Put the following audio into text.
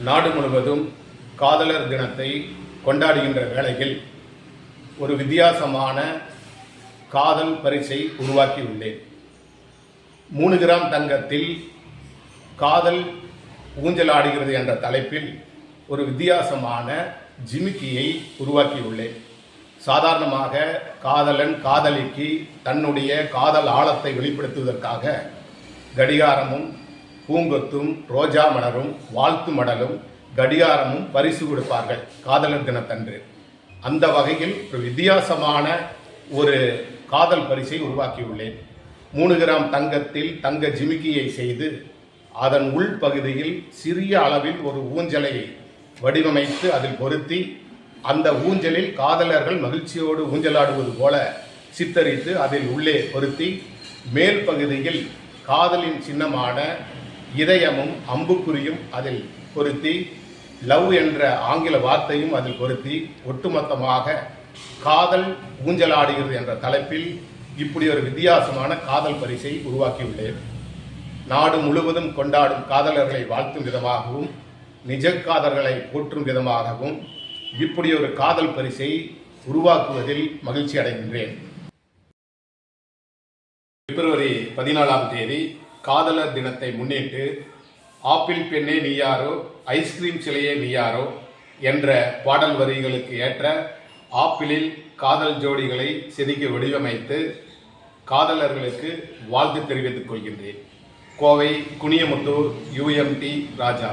நாடு முழுவதும் காதலர் தினத்தை கொண்டாடுகின்ற வேளையில் ஒரு வித்தியாசமான காதல் பரிசை உருவாக்கியுள்ளேன் மூணு கிராம் தங்கத்தில் காதல் ஊஞ்சலாடுகிறது என்ற தலைப்பில் ஒரு வித்தியாசமான ஜிமிக்கியை உருவாக்கியுள்ளேன் சாதாரணமாக காதலன் காதலிக்கு தன்னுடைய காதல் ஆழத்தை வெளிப்படுத்துவதற்காக கடிகாரமும் பூங்கொத்தும் ரோஜா மலரும் வாழ்த்து மடலும் கடிகாரமும் பரிசு கொடுப்பார்கள் காதலர் தினத்தன்று. அந்த வகையில் ஒரு வித்தியாசமான ஒரு காதல் பரிசை உருவாக்கியுள்ளேன். மூணு கிராம் தங்கத்தில் தங்க ஜிமிக்கியை செய்து அதன் உள் பகுதியில் சிறிய அளவில் ஒரு ஊஞ்சலை வடிவமைத்து அதில் பொருத்தி அந்த ஊஞ்சலில் காதலர்கள் மகிழ்ச்சியோடு ஊஞ்சலாடுவது போல சித்தரித்து அதில் உள்ளே பொருத்தி மேல் பகுதியில் காதலின் சின்னமான இதயமும் அம்புக்குறியும் அதில் பொருத்தி லவ் என்ற ஆங்கில வார்த்தையும் அதில் பொருத்தி ஒட்டுமொத்தமாக காதல் ஊஞ்சலாடுகிறது என்ற தலைப்பில் இப்படி ஒரு வித்தியாசமான காதல் பரிசை உருவாக்கியுள்ளேன். நாடு முழுவதும் கொண்டாடும் காதலர்களை வாழ்த்தும் விதமாகவும் நிஜ காதல்களை போற்றும் விதமாகவும் இப்படி ஒரு காதல் பரிசை உருவாக்குவதில் மகிழ்ச்சி அடைகின்றேன் பிப்ரவரி பதினாலாம் தேதி காதலர் தினத்தை முன்னிட்டு ஆப்பிள் பெண்ணே நீயாரோ ஐஸ்கிரீம் சிலையே நீயாரோ என்ற பாடல் வரிகளுக்கு ஏற்ற ஆப்பிளில் காதல் ஜோடிகளை செதுக்கி வடிவமைத்து காதலர்களுக்கு வாழ்த்து தெரிவித்துக் கொள்கின்றேன். கோவை குனியமுத்தூர் யுஎம்டி ராஜா.